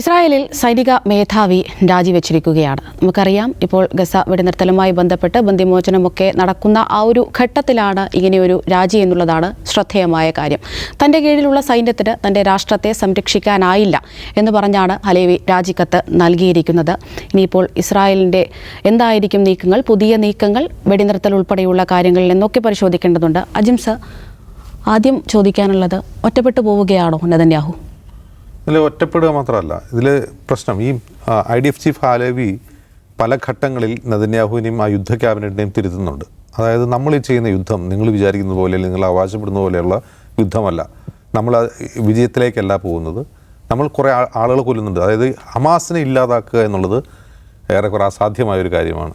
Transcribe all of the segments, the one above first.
ഇസ്രായേലിൽ സൈനിക മേധാവി രാജിവെച്ചിരിക്കുകയാണ്. നമുക്കറിയാം ഇപ്പോൾ ഗസ വെടിനിർത്തലുമായി ബന്ധപ്പെട്ട് ബന്ധിമോചനമൊക്കെ നടക്കുന്ന ആ ഒരു ഘട്ടത്തിലാണ് ഇങ്ങനെയൊരു രാജി എന്നുള്ളതാണ് ശ്രദ്ധേയമായ കാര്യം. തന്റെ കീഴിലുള്ള സൈന്യത്തിന് തന്റെ രാഷ്ട്രത്തെ സംരക്ഷിക്കാനായില്ല എന്ന് പറഞ്ഞാണ് ഹലേവി രാജിക്കത്ത് നൽകിയിരിക്കുന്നത്. ഇനിയിപ്പോൾ ഇസ്രായേലിന്റെ എന്തായിരിക്കും നീക്കങ്ങൾ പുതിയ നീക്കങ്ങൾ വെടിനിർത്തൽ ഉൾപ്പെടെയുള്ള കാര്യങ്ങളിൽ നിന്നൊക്കെ പരിശോധിക്കേണ്ടതുണ്ട്. അജിംസ് ആദ്യം ചോദിക്കാനുള്ളത് ഒറ്റപ്പെട്ടു പോവുകയാണോ നെതന്യാഹു ഇതിൽ ഒറ്റപ്പെടുക മാത്രമല്ല ഇതിൽ പ്രശ്നം. ഈ I D F chief Halevi പല ഘട്ടങ്ങളിൽ നദന്യാഹുവിനെയും ആ യുദ്ധ ക്യാബിനറ്റിനെയും തിരുത്തുന്നുണ്ട്. അതായത് നമ്മൾ ഈ ചെയ്യുന്ന യുദ്ധം നിങ്ങൾ വിചാരിക്കുന്ന പോലെ അല്ലെങ്കിൽ നിങ്ങൾ അവകാശപ്പെടുന്ന പോലെയുള്ള യുദ്ധമല്ല. നമ്മൾ വിജയത്തിലേക്കല്ല പോകുന്നത്. നമ്മൾ കുറേ ആളുകളെ കൊല്ലുന്നുണ്ട്. അതായത് ഹമാസിനെ ഇല്ലാതാക്കുക എന്നുള്ളത് ഏറെക്കുറെ അസാധ്യമായ ഒരു കാര്യമാണ്.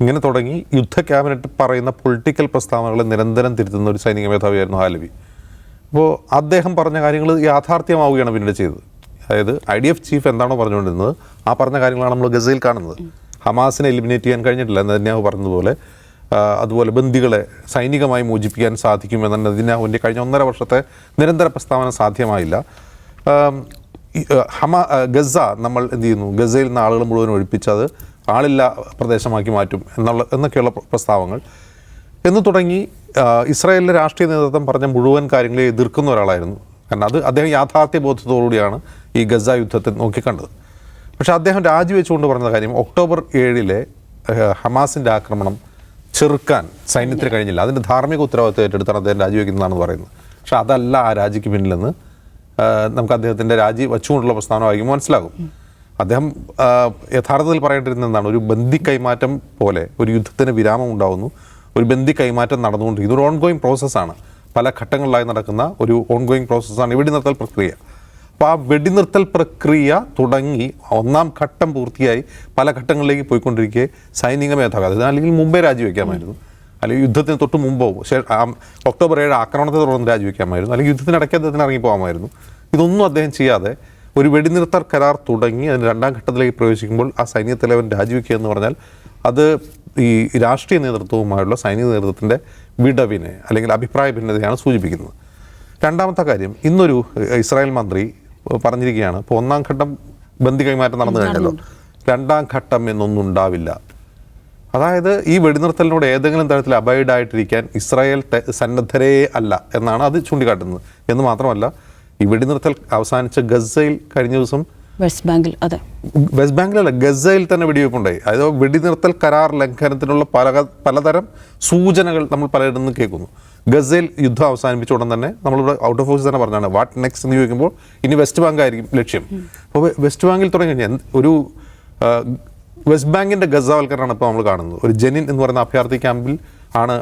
ഇങ്ങനെ തുടങ്ങി യുദ്ധ ക്യാബിനറ്റ് പറയുന്ന പൊളിറ്റിക്കൽ പ്രസ്താവനകളെ നിരന്തരം തിരുത്തുന്ന ഒരു സൈനിക മേധാവിയായിരുന്നു ഹാലവി. അപ്പോൾ അദ്ദേഹം പറഞ്ഞ കാര്യങ്ങൾ യാഥാർത്ഥ്യമാവുകയാണ് പിന്നീട് ചെയ്തത്. അതായത് ഐ ഡി എഫ് ചീഫ് എന്താണോ പറഞ്ഞുകൊണ്ടിരുന്നത് ആ പറഞ്ഞ കാര്യങ്ങളാണ് നമ്മൾ ഗസയിൽ കാണുന്നത്. ഹമാസിനെ എലിമിനേറ്റ് ചെയ്യാൻ കഴിഞ്ഞിട്ടില്ല നെതന്യാഹു പറഞ്ഞതുപോലെ. അതുപോലെ ബന്ദികളെ സൈനികമായി മോചിപ്പിക്കാൻ സാധിക്കുമെന്ന നെതന്യാഹുവിന്റെ കഴിഞ്ഞ ഒന്നര വർഷത്തെ നിരന്തര പ്രസ്താവന സാധ്യമായില്ല. ഹമാ ഗസ നമ്മൾ എന്ത് ചെയ്യുന്നു? ഗസയിൽ നിന്ന് ആളുകൾ മുഴുവൻ ഒഴിപ്പിച്ച് അത് ആളില്ല പ്രദേശമാക്കി മാറ്റും എന്നുള്ള എന്നൊക്കെയുള്ള പ്ര- പ്രസ്താവങ്ങൾ. എന്ന് തുടങ്ങി ഇസ്രായേലിലെ രാഷ്ട്രീയ നേതൃത്വം പറഞ്ഞ മുഴുവൻ കാര്യങ്ങളെ എതിർക്കുന്ന ഒരാളായിരുന്നു. കാരണം അത് അദ്ദേഹം യാഥാർത്ഥ്യ ബോധത്തോടുകൂടിയാണ് ഈ ഗസ യുദ്ധത്തെ നോക്കിക്കണ്ടത്. പക്ഷേ അദ്ദേഹം രാജിവെച്ചുകൊണ്ട് പറഞ്ഞ കാര്യം ഒക്ടോബർ ഏഴിലെ ഹമാസിന്റെ ആക്രമണം ചെറുക്കാൻ സൈന്യത്തിന് കഴിഞ്ഞില്ല. അതിന്റെ ധാർമ്മിക ഉത്തരവാദിത്വം ഏറ്റെടുത്താണ് അദ്ദേഹം രാജിവെക്കുന്നതാണെന്ന് പറയുന്നത്. പക്ഷേ അതല്ല ആ രാജിക്ക് പിന്നിലെന്ന് നമുക്ക് അദ്ദേഹത്തിന്റെ രാജി വച്ചുകൊണ്ടുള്ള പ്രസ്താവന വായിക്കുമ്പോൾ മനസ്സിലാകും. അദ്ദേഹം യഥാർത്ഥത്തിൽ പറയേണ്ടിരുന്നത് എന്താണ്? ഒരു ബന്ദി കൈമാറ്റം പോലെ ഒരു യുദ്ധത്തിന് വിരാമം ഉണ്ടാവുന്നു. ഒരു ബന്ധി കൈമാറ്റം നടന്നുകൊണ്ടിരിക്കുന്നു ഒരു ഓൺഗോയിങ് പ്രോസസ്സാണ് പല ഘട്ടങ്ങളിലായി നടക്കുന്ന ഒരു ഓൺഗോയിങ് പ്രോസസ്സാണ് വെടിനിർത്തൽ പ്രക്രിയ. അപ്പോൾ ആ വെടിനിർത്തൽ പ്രക്രിയ തുടങ്ങി ഒന്നാം ഘട്ടം പൂർത്തിയായി പല ഘട്ടങ്ങളിലേക്ക് പോയിക്കൊണ്ടിരിക്കെ സൈനിക മേധാവി അത് അല്ലെങ്കിൽ മുമ്പേ രാജിവെക്കാമായിരുന്നു. അല്ലെങ്കിൽ യുദ്ധത്തിന് തൊട്ട് മുമ്പോ ഒക്ടോബർ ഏഴ് ആക്രമണത്തെ തുടർന്ന് രാജിവെക്കാമായിരുന്നു. അല്ലെങ്കിൽ യുദ്ധത്തിനിടയ്ക്ക് അദ്ദേഹത്തിന് ഇറങ്ങിപ്പോകാമായിരുന്നു. ഇതൊന്നും അദ്ദേഹം ചെയ്യാതെ ഒരു വെടിനിർത്തൽ കരാർ തുടങ്ങി അതിന് രണ്ടാം ഘട്ടത്തിലേക്ക് പ്രവേശിക്കുമ്പോൾ ആ സൈന്യ തലവൻ രാജിവെക്കുക എന്ന് പറഞ്ഞാൽ അത് ഈ രാഷ്ട്രീയ നേതൃത്വവുമായുള്ള സൈനിക നേതൃത്വത്തിന്റെ വിടവിനെ അല്ലെങ്കിൽ അഭിപ്രായ ഭിന്നതയാണ് സൂചിപ്പിക്കുന്നത്. രണ്ടാമത്തെ കാര്യം ഇന്നൊരു ഇസ്രായേൽ മന്ത്രി പറഞ്ഞിരിക്കുകയാണ് ഇപ്പോൾ ഒന്നാം ഘട്ടം ബന്ദി കൈമാറ്റം നടന്നു കഴിഞ്ഞല്ലോ. രണ്ടാം ഘട്ടം എന്നൊന്നും ഉണ്ടാവില്ല. അതായത് ഈ വെടിനിർത്തലിനോട് ഏതെങ്കിലും തരത്തിൽ അബൈഡ് ആയിട്ടിരിക്കാൻ ഇസ്രായേൽ സന്നദ്ധരേ അല്ല എന്നാണ് അത് ചൂണ്ടിക്കാട്ടുന്നത്. എന്ന് മാത്രമല്ല ഈ വെടിനിർത്തൽ അവസാനിച്ച ഗസയിൽ കഴിഞ്ഞ ദിവസം വെസ്റ്റ് ബാങ്കിൽ അതെ. വെസ്റ്റ് ബാങ്കിലല്ല ഗസയിൽ തന്നെ വെടിവെപ്പുണ്ടായി. അതായത് വെടിനിർത്തൽ കരാർ ലംഘനത്തിനുള്ള പല പലതരം സൂചനകൾ നമ്മൾ പലയിടത്തും നിന്ന് കേൾക്കുന്നു. ഗസയിൽ യുദ്ധം അവസാനിപ്പിച്ച ഉടൻ തന്നെ നമ്മളിവിടെ ഔട്ട് ഓഫ് ഫോഴ്സ് തന്നെ പറഞ്ഞാണ്. വാട്ട് നെക്സ്റ്റ് എന്ന് ചോദിക്കുമ്പോൾ ഇനി വെസ്റ്റ് ബാങ്ക് ആയിരിക്കും ലക്ഷ്യം. അപ്പോൾ വെസ്റ്റ് ബാങ്കിൽ തുടങ്ങി കഴിഞ്ഞാൽ ഒരു വെസ്റ്റ് ബാങ്കിന്റെ ഗസവൽക്കരണമാണ് ഇപ്പോൾ നമ്മൾ കാണുന്നത്. ഒരു ജെനിൻ എന്ന് പറയുന്ന അഭയാർത്ഥി ക്യാമ്പിൽ ആണ്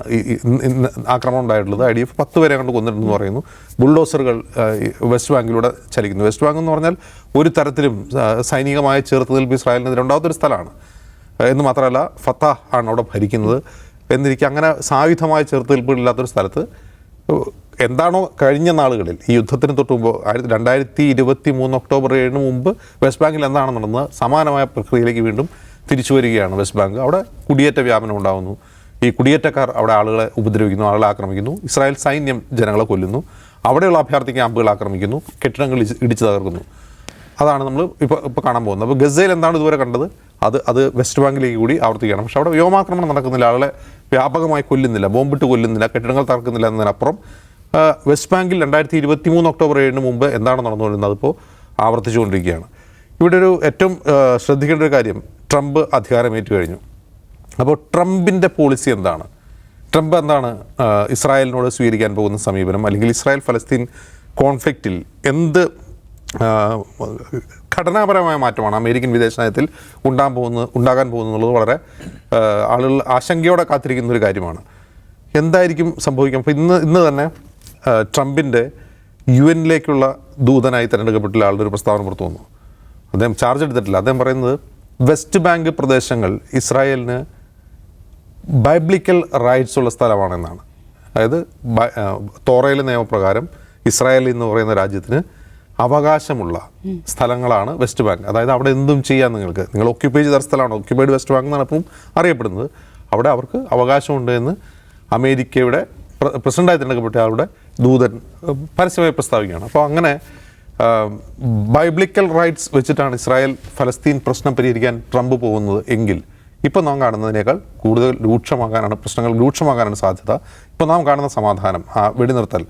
ആക്രമണം ഉണ്ടായിട്ടുള്ളത്. ഐ ഡി എഫ് പത്ത് പേരെ കണ്ട് കൊന്നിട്ടുണ്ടെന്ന് പറയുന്നു. ബുൾഡോസറുകൾ വെസ്റ്റ് ബാങ്കിലൂടെ ചലിക്കുന്നു. വെസ്റ്റ് ബാങ്ക് എന്ന് പറഞ്ഞാൽ ഒരു തരത്തിലും സൈനികമായ ചെറുത്തുനിൽപ്പ് ഇസ്രായേലിനെതിരെ ഉണ്ടാകാത്തൊരു സ്ഥലമാണ്. എന്ന് മാത്രമല്ല ഫത്താഹ് ആണ് അവിടെ ഭരിക്കുന്നത്. എന്നിരിക്കും അങ്ങനെ സായുധമായ ചെറുത്തുനിൽപ്പുകളില്ലാത്തൊരു സ്ഥലത്ത് എന്താണോ കഴിഞ്ഞ നാളുകളിൽ ഈ യുദ്ധത്തിന് തൊട്ട് മുമ്പ് ആയിരത്തി രണ്ടായിരത്തി ഇരുപത്തി മൂന്ന് ഒക്ടോബർ ഏഴിന് മുമ്പ് വെസ്റ്റ് ബാങ്കിൽ എന്താണ് നടന്നത് സമാനമായ പ്രക്രിയയിലേക്ക് വീണ്ടും തിരിച്ചു വരികയാണ് വെസ്റ്റ് ബാങ്ക്. അവിടെ കുടിയേറ്റ വ്യാപനം ഉണ്ടാകുന്നു. ഈ കുടിയേറ്റക്കാർ അവിടെ ആളുകളെ ഉപദ്രവിക്കുന്നു ആളുകളെ ആക്രമിക്കുന്നു. ഇസ്രായേൽ സൈന്യം ജനങ്ങളെ കൊല്ലുന്നു. അവിടെയുള്ള അഭയാർത്ഥി ക്യാമ്പുകൾ ആക്രമിക്കുന്നു. കെട്ടിടങ്ങൾ ഇടിച്ചു തകർക്കുന്നു. അതാണ് നമ്മൾ ഇപ്പോൾ ഇപ്പോൾ കാണാൻ പോകുന്നത്. അപ്പോൾ ഗസയിൽ എന്താണ് ഇതുവരെ കണ്ടത്? അത് അത് വെസ്റ്റ് ബാങ്കിലേക്ക് കൂടി ആവർത്തിക്കണം. പക്ഷേ അവിടെ വ്യോമാക്രമണം നടക്കുന്നില്ല. ആളെ വ്യാപകമായി കൊല്ലുന്നില്ല. ബോംബിട്ട് കൊല്ലുന്നില്ല. കെട്ടിടങ്ങൾ തകർക്കുന്നില്ല എന്നതിനപ്പുറം വെസ്റ്റ് ബാങ്കിൽ രണ്ടായിരത്തി ഇരുപത്തി മൂന്ന് ഒക്ടോബർ ഏഴിന് മുമ്പ് എന്താണ് നടന്നുകൊണ്ടിരുന്നത്? അതിപ്പോൾ ആവർത്തിച്ചുകൊണ്ടിരിക്കുകയാണ്. ഇവിടെ ഒരു ഏറ്റവും ശ്രദ്ധിക്കേണ്ട ഒരു കാര്യം. ട്രംപ് അധികാരമേറ്റു കഴിഞ്ഞു. അപ്പോൾ ട്രംപിന്റെ പോളിസി എന്താണ്? ട്രംപ് എന്താണ് ഇസ്രായേലിനോട് സ്വീകരിക്കാൻ പോകുന്ന സമീപനം അല്ലെങ്കിൽ ഇസ്രായേൽ ഫലസ്തീൻ കോൺഫ്ലിക്റ്റിൽ എന്ത് ഘടനാപരമായ മാറ്റമാണ് അമേരിക്കൻ വിദേശ നയത്തിൽ ഉണ്ടാകാൻ പോകുന്നത് ഉണ്ടാകാൻ പോകുന്നുള്ളത് വളരെ ആളുകൾ ആശങ്കയോടെ കാത്തിരിക്കുന്ന ഒരു കാര്യമാണ്. എന്തായിരിക്കും സംഭവിക്കാം അപ്പോൾ ഇന്ന് ഇന്ന് തന്നെ ട്രംപിന്റെ യു എന്നിലേക്കുള്ള ദൂതനായി തിരഞ്ഞെടുക്കപ്പെട്ടുള്ള ആളുടെ ഒരു പ്രസ്താവന പുറത്തു വന്നു. അദ്ദേഹം ചാർജ് എടുത്തിട്ടില്ല. അദ്ദേഹം പറയുന്നത് വെസ്റ്റ് ബാങ്ക് പ്രദേശങ്ങൾ ഇസ്രായേലിന് ബൈബ്ലിക്കൽ റൈറ്റ്സ് ഉള്ള സ്ഥലമാണെന്നാണ്. അതായത് തോറയിലെ നിയമപ്രകാരം ഇസ്രായേൽ എന്ന് പറയുന്ന രാജ്യത്തിന് അവകാശമുള്ള സ്ഥലങ്ങളാണ് വെസ്റ്റ് ബാങ്ക്. അതായത് അവിടെ എന്തും ചെയ്യാം നിങ്ങൾക്ക്. നിങ്ങൾ ഒക്യുപ്പൈ ചെയ്ത സ്ഥലമാണ്. ഒക്യുപ്പൈഡ് വെസ്റ്റ് ബാങ്ക് എന്നാണ് ഇപ്പം അറിയപ്പെടുന്നത്. അവിടെ അവർക്ക് അവകാശമുണ്ട് എന്ന് അമേരിക്കയുടെ പ്രസിഡന്റായി തിരഞ്ഞെടുക്കപ്പെട്ട ആളുടെ ദൂതൻ പരസ്യമായി പ്രസ്താവിക്കുകയാണ്. അപ്പോൾ അങ്ങനെ ബൈബ്ലിക്കൽ റൈറ്റ്സ് വെച്ചിട്ടാണ് ഇസ്രായേൽ ഫലസ്തീൻ പ്രശ്നം പരിഹരിക്കാൻ ട്രംപ് പോകുന്നത് എങ്കിൽ ഇപ്പം നാം കാണുന്നതിനേക്കാൾ കൂടുതൽ രൂക്ഷമാകാനാണ് പ്രശ്നങ്ങൾ രൂക്ഷമാകാനാണ് സാധ്യത. ഇപ്പോൾ നാം കാണുന്ന സമാധാനം ആ വെടിനിർത്തൽ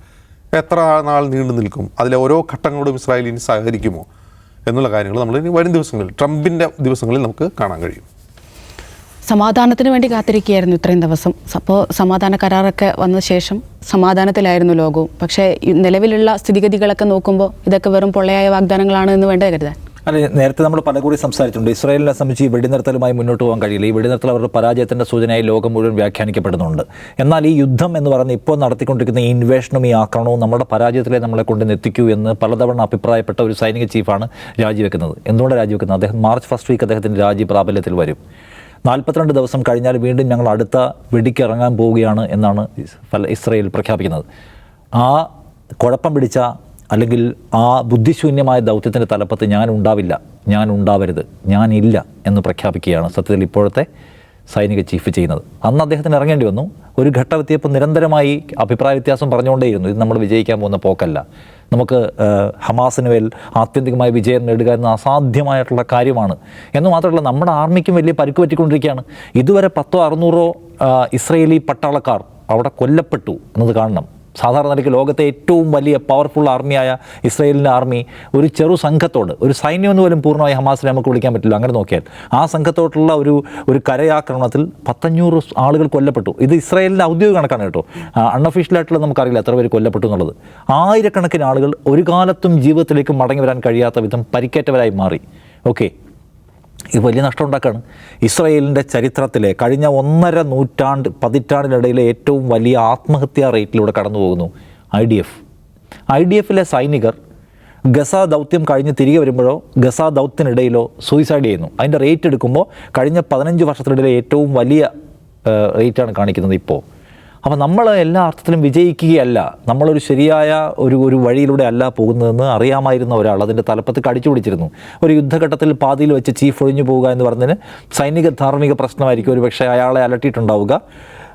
എത്ര നാൾ നീണ്ടു നിൽക്കും അതിലെ ഓരോ ഘട്ടങ്ങളോടും ഇസ്രായേൽ ഇനി സഹകരിക്കുമോ എന്നുള്ള കാര്യങ്ങൾ നമ്മൾ ഇനി വരും ദിവസങ്ങളിൽ ട്രംപിന്റെ ദിവസങ്ങളിൽ നമുക്ക് കാണാൻ കഴിയും. സമാധാനത്തിന് വേണ്ടി കാത്തിരിക്കുകയായിരുന്നു ഇത്രയും ദിവസം. അപ്പോൾ സമാധാന കരാറൊക്കെ വന്ന ശേഷം സമാധാനത്തിലായിരുന്നു ലോകവും. പക്ഷേ നിലവിലുള്ള സ്ഥിതിഗതികളൊക്കെ നോക്കുമ്പോൾ ഇതൊക്കെ വെറും പൊള്ളയായ വാഗ്ദാനങ്ങളാണ് എന്ന് വേണ്ടേ കരുതാൻ? അല്ല നേരത്തെ നമ്മൾ പലകൂടി സംസാരിച്ചിട്ടുണ്ട്. ഇസ്രായേലിനെ സംബന്ധിച്ച് ഈ വെടിനിർത്തലുമായി മുന്നോട്ട് പോകാൻ കഴിയില്ല. ഈ വെടിനിർത്തൽ അവരുടെ പരാജയത്തിന്റെ സൂചനയായി ലോകം മുഴുവൻ വ്യാഖ്യാനിക്കപ്പെടുന്നുണ്ട്. എന്നാൽ ഈ യുദ്ധം എന്ന് പറയുന്ന ഇപ്പോൾ നടത്തിക്കൊണ്ടിരിക്കുന്ന ഈ ഇൻവേഷനും ഈ ആക്രമണവും നമ്മുടെ പരാജയത്തിലെ നമ്മളെ കൊണ്ട് എത്തിക്കൂ എന്ന് പലതവണ അഭിപ്രായപ്പെട്ട ഒരു സൈനിക ചീഫാണ് രാജിവെക്കുന്നത്. എന്തുകൊണ്ട് രാജിവെക്കുന്നത്? അദ്ദേഹം മാർച്ച് ഫസ്റ്റ് വീക്ക് അദ്ദേഹത്തിന്റെ രാജി പ്രാബല്യത്തിൽ വരും. നാൽപ്പത്തിരണ്ട് ദിവസം കഴിഞ്ഞാൽ വീണ്ടും ഞങ്ങൾ അടുത്ത വെടിക്ക് ഇറങ്ങാൻ പോവുകയാണ് എന്നാണ് ഇസ്- ഇസ്രയേൽ പ്രഖ്യാപിക്കുന്നത്. ആ കുഴപ്പം പിടിച്ച അല്ലെങ്കിൽ ആ ബുദ്ധിശൂന്യമായ ദൗത്യത്തിന്റെ തലപ്പത്ത് ഞാൻ ഉണ്ടാവില്ല ഞാൻ ഉണ്ടാവരുത് ഞാനില്ല എന്ന് പ്രഖ്യാപിക്കുകയാണ് സത്യത്തിൽ ഇപ്പോഴത്തെ സൈനിക ചീഫ് ചെയ്യുന്നത്. അന്ന് അദ്ദേഹത്തിന് ഇറങ്ങേണ്ടി വന്നു. ഒരു ഘട്ടമെത്തിയപ്പോൾ നിരന്തരമായി അഭിപ്രായ വ്യത്യാസം പറഞ്ഞുകൊണ്ടേയിരുന്നു. ഇത് നമ്മൾ വിജയിക്കാൻ പോകുന്ന പോക്കല്ല. നമുക്ക് ഹമാസിന് മേൽ ആത്യന്തികമായ വിജയം നേടുക എന്ന അസാധ്യമായിട്ടുള്ള കാര്യമാണ്. എന്ന് മാത്രമല്ല നമ്മുടെ ആർമിക്കും വലിയ പരുക്ക് പറ്റിക്കൊണ്ടിരിക്കുകയാണ്. ഇതുവരെ പത്തോ അറുന്നൂറോ ഇസ്രയേലി പട്ടാളക്കാർ അവിടെ കൊല്ലപ്പെട്ടു എന്നത് കാണണം. സാധാരണ നിലയ്ക്ക് ലോകത്തെ ഏറ്റവും വലിയ പവർഫുൾ ആർമിയായ ഇസ്രയേലിന്റെ ആർമി ഒരു ചെറു സംഘത്തോട് ഒരു സൈന്യം എന്ന് പോലും പൂർണമായി ഹമാസിനെ നമുക്ക് വിളിക്കാൻ പറ്റില്ല. അങ്ങനെ നോക്കിയാൽ ആ സംഘത്തോട്ടുള്ള ഒരു ഒരു കരയാക്രമണത്തിൽ പത്തഞ്ഞൂറ് ആളുകൾ കൊല്ലപ്പെട്ടു. ഇത് ഇസ്രയേലിന്റെ ഔദ്യോഗിക കണക്കാണ് കേട്ടോ. അൺഒഫീഷ്യലായിട്ടുള്ള നമുക്കറിയില്ല എത്ര പേര് കൊല്ലപ്പെട്ടു എന്നുള്ളത്. ആയിരക്കണക്കിന് ആളുകൾ ഒരു കാലത്തും ജീവിതത്തിലേക്ക് മടങ്ങി വരാൻ കഴിയാത്ത വിധം പരിക്കേറ്റവരായി മാറി. ഓക്കെ ഇത് വലിയ നഷ്ടം ഉണ്ടാക്കുകയാണ് ഇസ്രയേലിന്റെ ചരിത്രത്തിലെ കഴിഞ്ഞ ഒന്നര നൂറ്റാണ്ട് പതിറ്റാണ്ടിനിടയിലെ ഏറ്റവും വലിയ ആത്മഹത്യാ റേറ്റിലൂടെ കടന്നു പോകുന്നു I D F. I D എഫിലെ സൈനികർ ഗസ ദൗത്യം കഴിഞ്ഞ് തിരികെ വരുമ്പോഴോ ഗസ ദൗത്യത്തിനിടയിലോ സൂയിസൈഡ് ചെയ്യുന്നു. അതിന്റെ റേറ്റ് എടുക്കുമ്പോൾ കഴിഞ്ഞ പതിനഞ്ച് വർഷത്തിനിടയിലെ ഏറ്റവും വലിയ റേറ്റാണ് കാണിക്കുന്നത് ഇപ്പോൾ. അപ്പോൾ നമ്മൾ എല്ലാ അർത്ഥത്തിലും വിജയിക്കുകയല്ല. നമ്മളൊരു ശരിയായ ഒരു ഒരു വഴിയിലൂടെ അല്ല പോകുന്നതെന്ന് അറിയാമായിരുന്ന ഒരാൾ അതിന്റെ തലപ്പത്ത് കടിച്ചു പിടിച്ചിരുന്നു. ഒരു യുദ്ധഘട്ടത്തിൽ പാതിയിൽ വെച്ച് ചീഫ് ഒഴിഞ്ഞു പോവുക എന്ന് പറഞ്ഞതിന് സൈനിക ധാർമ്മിക പ്രശ്നമായിരിക്കും. ഒരു പക്ഷേ അയാളെ അലട്ടിയിട്ടുണ്ടാവുക.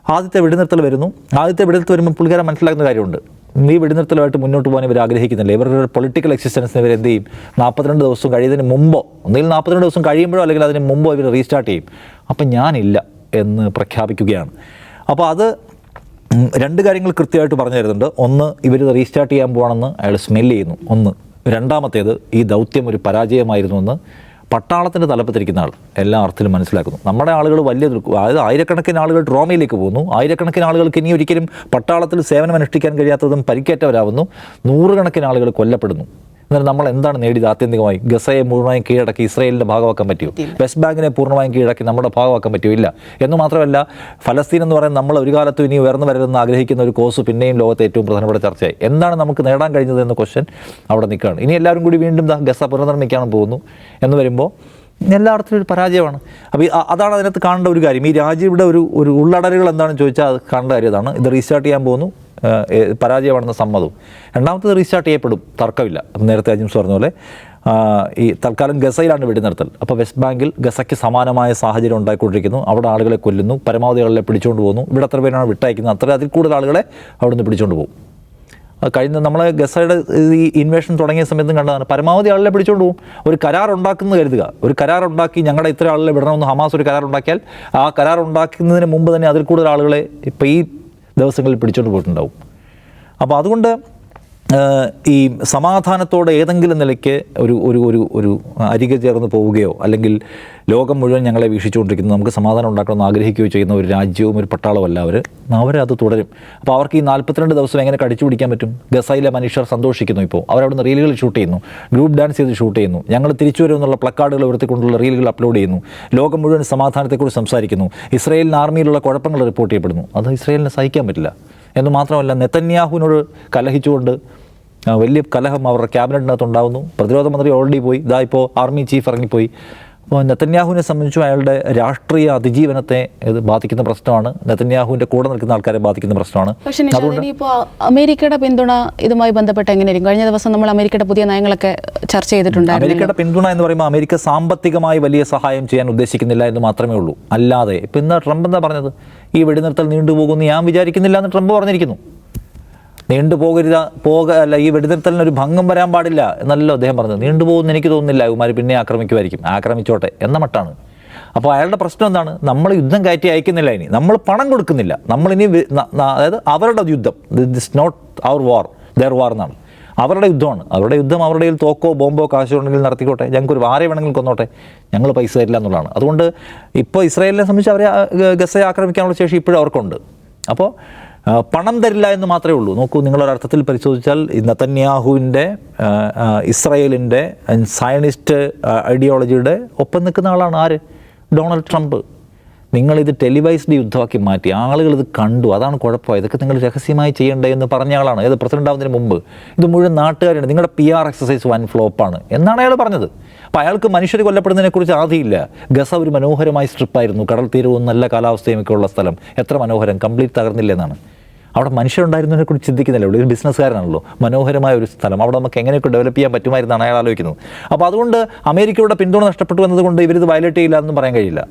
ആദ്യത്തെ വെടിനിർത്തൽ വരുന്നു. ആദ്യത്തെ വെടിനിർത്തൽ വരുമ്പോൾ പുള്ളിക്കാരൻ മനസ്സിലാക്കുന്ന കാര്യമുണ്ട്. നീ വെടിനിർത്തലുമായിട്ട് മുന്നോട്ട് പോകാൻ ഇവർ ആഗ്രഹിക്കുന്നില്ല. ഇവരുടെ പൊളിറ്റിക്കൽ എക്സിസ്റ്റൻസിന് ഇവർ എന്ത് ചെയ്യും? നാൽപ്പത്തിരണ്ട് ദിവസം കഴിയുന്നതിന് മുമ്പോ ഒന്നുകിൽ നാൽപ്പത്തിരണ്ട് ദിവസം കഴിയുമ്പോഴോ അല്ലെങ്കിൽ അതിന് മുമ്പോ ഇവർ റീസ്റ്റാർട്ട് ചെയ്യും. അപ്പം ഞാനില്ല എന്ന് പ്രഖ്യാപിക്കുകയാണ്. അപ്പോൾ അത് രണ്ട് കാര്യങ്ങൾ കൃത്യമായിട്ട് പറഞ്ഞു തരുന്നുണ്ട്. ഒന്ന് ഇവർ റീസ്റ്റാർട്ട് ചെയ്യാൻ പോകണമെന്ന് അയാൾ സ്മെല്ല് ചെയ്യുന്നു. ഒന്ന് രണ്ടാമത്തേത് ഈ ദൗത്യം ഒരു പരാജയമായിരുന്നു എന്ന് പട്ടാളത്തിന്റെ തലപ്പത്തിരിക്കുന്ന ആൾ എല്ലാ അർത്ഥത്തിലും മനസ്സിലാക്കുന്നു. നമ്മുടെ ആളുകൾ വലിയ അതായത് ആയിരക്കണക്കിന് ആളുകൾ ട്രോമയിലേക്ക് പോകുന്നു. ആയിരക്കണക്കിന് ആളുകൾക്ക് ഇനി ഒരിക്കലും പട്ടാളത്തിൽ സേവനം അനുഷ്ഠിക്കാൻ കഴിയാത്തതും പരിക്കേറ്റവരാകുന്നു നൂറുകണക്കിന് ആളുകൾ കൊല്ലപ്പെടുന്നു. എന്നാൽ നമ്മൾ എന്താണ് നേടിയത് ആത്യന്തികമായി? ഗസയെ മുഴുവനായും കീഴടക്കി ഇസ്രയേലിന്റെ ഭാഗമാക്കാൻ പറ്റുമോ വെസ്റ്റ് ബാങ്കിനെ പൂർണമായും കീഴടക്കി നമ്മുടെ ഭാഗമാക്കാൻ പറ്റുമോ ഇല്ല. എന്ന് മാത്രമല്ല ഫലസ്തീൻ എന്ന് പറയുന്നത് നമ്മൾ ഒരു കാലത്തും ഇനി ഉയർന്നു വരരുതെന്ന് ആഗ്രഹിക്കുന്ന ഒരു കോഴ്സ് പിന്നെയും ലോകത്തെ ഏറ്റവും പ്രധാനപ്പെട്ട ചർച്ചയായി. എന്താണ് നമുക്ക് നേടാൻ കഴിഞ്ഞത് എന്ന ക്വസ്റ്റ്യൻ അവിടെ നിൽക്കുകയാണ്. ഇനി എല്ലാവരും കൂടി വീണ്ടും ഗസ പുനർനിർമ്മിക്കാൻ പോകുന്നു എന്ന് വരുമ്പോൾ എല്ലാ ഒരു പരാജയമാണ്. അപ്പോൾ ഈ അതാണ് അതിനകത്ത് കാണേണ്ട ഒരു കാര്യം. ഈ രാജ്യയുടെ ഒരു ഒരു ഉള്ളടലുകൾ എന്താണെന്ന് ചോദിച്ചാൽ അത് കാണേണ്ട കാര്യം അതാണ് ഇത് റീസ്റ്റാർട്ട് ചെയ്യാൻ പോകുന്നു. പരാജയമാണെന്ന സമ്മതവും. രണ്ടാമത്തത് റീസ്റ്റാർട്ട് ചെയ്യപ്പെടും. തർക്കമില്ല. നേരത്തെ അജിംസ് പറഞ്ഞ പോലെ ഈ തൽക്കാലം ഗസയിലാണ് വെടിനിർത്തൽ. അപ്പോൾ വെസ്റ്റ് ബാങ്കിൽ ഗസയ്ക്ക് സമാനമായ സാഹചര്യം ഉണ്ടായിക്കൊണ്ടിരിക്കുന്നു. അവിടെ ആളുകളെ കൊല്ലുന്നു. പരമാവധി ആളുകളെ പിടിച്ചുകൊണ്ട് പോകുന്നു. ഇവിടെ എത്ര പേരാണ് വിട്ടയക്കുന്നത്? അത്ര അതിൽ കൂടുതൽ ആളുകളെ അവിടെ നിന്ന് പിടിച്ചുകൊണ്ട് പോകും. കഴിഞ്ഞ നമ്മളെ ഗസയുടെ ഈ ഇൻവേഷൻ തുടങ്ങിയ സമയത്തും കണ്ടതാണ്. പരമാവധി ആളുകളെ പിടിച്ചുകൊണ്ട് പോകും. ഒരു കരാർ ഉണ്ടാക്കുന്നത് കരുതുക. ഒരു കരാർ ഉണ്ടാക്കി ഞങ്ങളുടെ ഇത്ര ആളുകളെ വിടണമെന്ന് ഹമാസ് ഒരു കരാർ ഉണ്ടാക്കിയാൽ ആ കരാർ ഉണ്ടാക്കുന്നതിന് മുമ്പ് തന്നെ അതിൽ കൂടുതൽ ആളുകളെ ഇപ്പോൾ ഈ ദിവസങ്ങളിൽ പിടിച്ചുകൊണ്ട് പോയിട്ടുണ്ടാവും. അപ്പോൾ അതുകൊണ്ട് ഈ സമാധാനത്തോടെ ഏതെങ്കിലും നിലയ്ക്ക് ഒരു ഒരു ഒരു ഒരു അരികെ ചേർന്ന് പോവുകയോ അല്ലെങ്കിൽ ലോകം മുഴുവൻ ഞങ്ങളെ വീക്ഷിച്ചുകൊണ്ടിരിക്കുന്നു നമുക്ക് സമാധാനം ഉണ്ടാക്കണമെന്ന് ആഗ്രഹിക്കുകയോ ചെയ്യുന്ന ഒരു രാജ്യവും ഒരു പട്ടാളമല്ല അവർ അത് തുടരും. അപ്പോൾ അവർക്ക് ഈ നാൽപ്പത്തിരണ്ട് ദിവസം എങ്ങനെ കടിച്ചു പിടിക്കാൻ പറ്റും? ഗസയിലെ മനുഷ്യർ സന്തോഷിക്കുന്നു ഇപ്പോൾ. അവരവിടുന്ന് റീലുകൾ ഷൂട്ട് ചെയ്യുന്നു. ഗ്രൂപ്പ് ഡാൻസ് ചെയ്ത് ഷൂട്ട് ചെയ്യുന്നു. ഞങ്ങൾ തിരിച്ചു വരുമെന്നുള്ള പ്ലക്കാർഡുകൾ ഉയർത്തിക്കൊണ്ടുള്ള റീലുകൾ അപ്ലോഡ് ചെയ്യുന്നു. ലോകം മുഴുവൻ സമാധാനത്തെക്കുറിച്ച് സംസാരിക്കുന്നു. ഇസ്രയേലിന് ആർമിയിലുള്ള കുഴപ്പങ്ങൾ റിപ്പോർട്ട് ചെയ്യപ്പെടുന്നു. അത് ഇസ്രയേലിന് സഹിക്കാൻ പറ്റില്ല. എന്ന് മാത്രമല്ല നെത്തന്യാഹുവിനോട് കലഹിച്ചുകൊണ്ട് വലിയ കലഹം അവരുടെ ക്യാബിനറ്റിനകത്ത് ഉണ്ടാകുന്നു പ്രതിരോധ മന്ത്രി ഓൾറെഡി പോയി. ഇതാ ഇപ്പോൾ ആർമി ചീഫ് ഇറങ്ങിപ്പോയി. അപ്പോൾ നെത്തന്യാഹുവിനെ സംബന്ധിച്ചും അയാളുടെ രാഷ്ട്രീയ അതിജീവനത്തെ ഇത് ബാധിക്കുന്ന പ്രശ്നമാണ്. നെത്തന്യാഹുവിന്റെ കൂടെ നിൽക്കുന്ന ആൾക്കാരെ ബാധിക്കുന്ന പ്രശ്നമാണ്. ഇപ്പോൾ നിഷാദ് അമേരിക്കയുടെ പിന്തുണ ഇതുമായി ബന്ധപ്പെട്ട് എങ്ങനെയായിരിക്കും? കഴിഞ്ഞ ദിവസം നമ്മൾ അമേരിക്കയുടെ പുതിയ നയങ്ങളൊക്കെ ചർച്ച ചെയ്തിട്ടുണ്ട് അമേരിക്കയുടെ പിന്തുണ എന്ന് പറയുമ്പോൾ അമേരിക്ക സാമ്പത്തികമായി വലിയ സഹായം ചെയ്യാൻ ഉദ്ദേശിക്കുന്നില്ല എന്ന് മാത്രമേ ഉള്ളൂ. അല്ലാതെ ഇപ്പം ഇന്ന് ട്രംപ് എന്താ പറഞ്ഞത്? ഈ വെടിനിർത്തൽ നീണ്ടുപോകുമെന്ന് ഞാൻ വിചാരിക്കുന്നില്ല എന്ന് ട്രംപ് പറഞ്ഞിരിക്കുന്നു. നീണ്ടുപോകരുത് പോക അല്ല ഈ വെടിനിർത്തലിന് ഒരു ഭംഗം വരാൻ പാടില്ല എന്നല്ലോ അദ്ദേഹം പറഞ്ഞത്. നീണ്ടുപോകുമെന്ന് എനിക്ക് തോന്നുന്നില്ല. ഇവന്മാർ പിന്നെ ആക്രമിക്കുമായിരിക്കും. ആക്രമിച്ചോട്ടെ എന്ന മട്ടാണ്. അപ്പോൾ അയാളുടെ പ്രശ്നം എന്താണ്? നമ്മൾ യുദ്ധം കയറ്റി അയക്കുന്നില്ല ഇനി. നമ്മൾ പണം കൊടുക്കുന്നില്ല. നമ്മൾ വി- ന- ന- അതായത് അവരുടെ യുദ്ധം. This not our war their war എന്നാണ്. അവരുടെ യുദ്ധമാണ്. അവരുടെ യുദ്ധം അവരുടെ കയ്യിൽ തോക്കോ ബോംബോ കാശോ ഉണ്ടെങ്കിൽ നടത്തിക്കോട്ടെ. ഞങ്ങൾക്ക് ഒരു ആരെ വേണമെങ്കിൽ കൊന്നോട്ടെ. ഞങ്ങൾ പൈസ തരില്ല എന്നുള്ളതാണ്. അതുകൊണ്ട് ഇപ്പോൾ ഇസ്രായേലിനെ സംബന്ധിച്ച് അവരെ ഗസയെ ആക്രമിക്കാനുള്ള ശേഷി ഇപ്പോഴും അവർക്കുണ്ട്. അപ്പോൾ പണം തരില്ല എന്ന് മാത്രമേ ഉള്ളൂ. നോക്കൂ നിങ്ങളൊരർത്ഥത്തിൽ പരിശോധിച്ചാൽ ഈ ഇസ്രയേലിന്റെ സയനിസ്റ്റ് ഐഡിയോളജിയുടെ ഒപ്പം നിൽക്കുന്ന ആളാണ് ആര്? Donald Trump. നിങ്ങളിത് ടെലിവൈസ്ഡ് യുദ്ധമാക്കി മാറ്റി. ആളുകൾ ഇത് കണ്ടു. അതാണ് കുഴപ്പം ഇതൊക്കെ നിങ്ങൾ രഹസ്യമായി ചെയ്യേണ്ടേ എന്ന് പറഞ്ഞ ആളാണ്. ഏത് പ്രസിഡന്റ് ആവുന്നതിന് മുമ്പ്. ഇത് മുഴുവൻ നാട്ടുകാരുണ്ട് നിങ്ങളുടെ പി ആർ എക്സസൈസ് വൻ ഫ്ലോപ്പാണ് എന്നാണ് അയാൾ പറഞ്ഞത്. അപ്പോൾ അയാൾക്ക് മനുഷ്യർ കൊല്ലപ്പെടുന്നതിനെക്കുറിച്ച് ആധിയില്ല. ഗസ ഒരു മനോഹരമായ സ്ട്രിപ്പായിരുന്നു കടൽ തീരവും നല്ല കാലാവസ്ഥയും ഒക്കെ ഉള്ള സ്ഥലം. എത്ര മനോഹരം. കംപ്ലീറ്റ് തകർന്നില്ല എന്നാണ് അവിടെ മനുഷ്യരുണ്ടായിരുന്നതിനെ കുറിച്ച് ചിന്തിക്കുന്നില്ല ഒരു ബിസിനസ്സുകാരനാണല്ലോ. മനോഹരമായ ഒരു സ്ഥലം. അവിടെ നമുക്ക് എങ്ങനെയൊക്കെ ഡെവലപ്പ് ചെയ്യാൻ പറ്റുമായിരുന്നാണ് അയാൾ ആലോചിക്കുന്നത്. അപ്പോൾ അതുകൊണ്ട് അമേരിക്കയുടെ പിന്തുണ നഷ്ടപ്പെട്ടു എന്നതുകൊണ്ട് ഇവരിത് വയലേറ്റ് ചെയ്യില്ല എന്നും പറയാൻ കഴിയില്ല.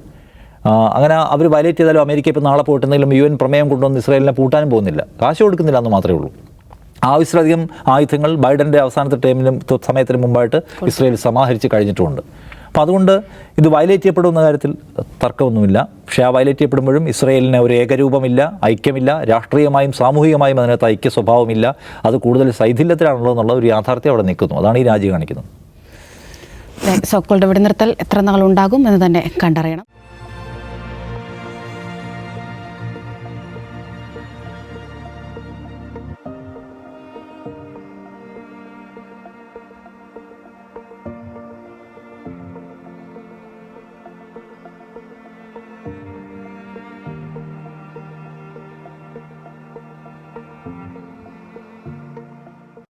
അങ്ങനെ അവർ വയലേറ്റ് ചെയ്താലും അമേരിക്ക ഇപ്പോൾ നാളെ പോയിട്ടുണ്ടെങ്കിലും യു എൻ പ്രമേയം കൊണ്ടുവന്ന് ഇസ്രായേലിനെ പൂട്ടാനും പോകുന്നില്ല. കാശ് കൊടുക്കുന്നില്ല എന്ന് മാത്രമേ ഉള്ളൂ. ആവശ്യത്തിലധികം ആയുധങ്ങൾ ബൈഡന്റെ അവസാനത്തെ ടൈമിലും സമയത്തിന് മുമ്പായിട്ട് ഇസ്രായേൽ സമാഹരിച്ച് കഴിഞ്ഞിട്ടുമുണ്ട്. അപ്പോൾ അതുകൊണ്ട് ഇത് വയലേറ്റ് ചെയ്യപ്പെടുന്ന കാര്യത്തിൽ തർക്കമൊന്നുമില്ല. പക്ഷേ ആ വയലേറ്റ് ചെയ്യപ്പെടുമ്പോഴും ഇസ്രയേലിന് ഒരു ഏകരൂപമില്ല ഐക്യമില്ല രാഷ്ട്രീയമായും സാമൂഹികമായും അതിനകത്ത് ഐക്യ സ്വഭാവമില്ല. അത് കൂടുതൽ ശൈഥില്യത്തിലാണല്ലോ എന്നുള്ള ഒരു യാഥാർത്ഥ്യം അവിടെ നിൽക്കുന്നു. അതാണ് ഈ രാജ്യം കാണിക്കുന്നത്. സോക്കോളുടെ വെടിനിർത്തൽ എത്ര നാളുണ്ടാകും എന്ന് തന്നെ കണ്ടറിയണം.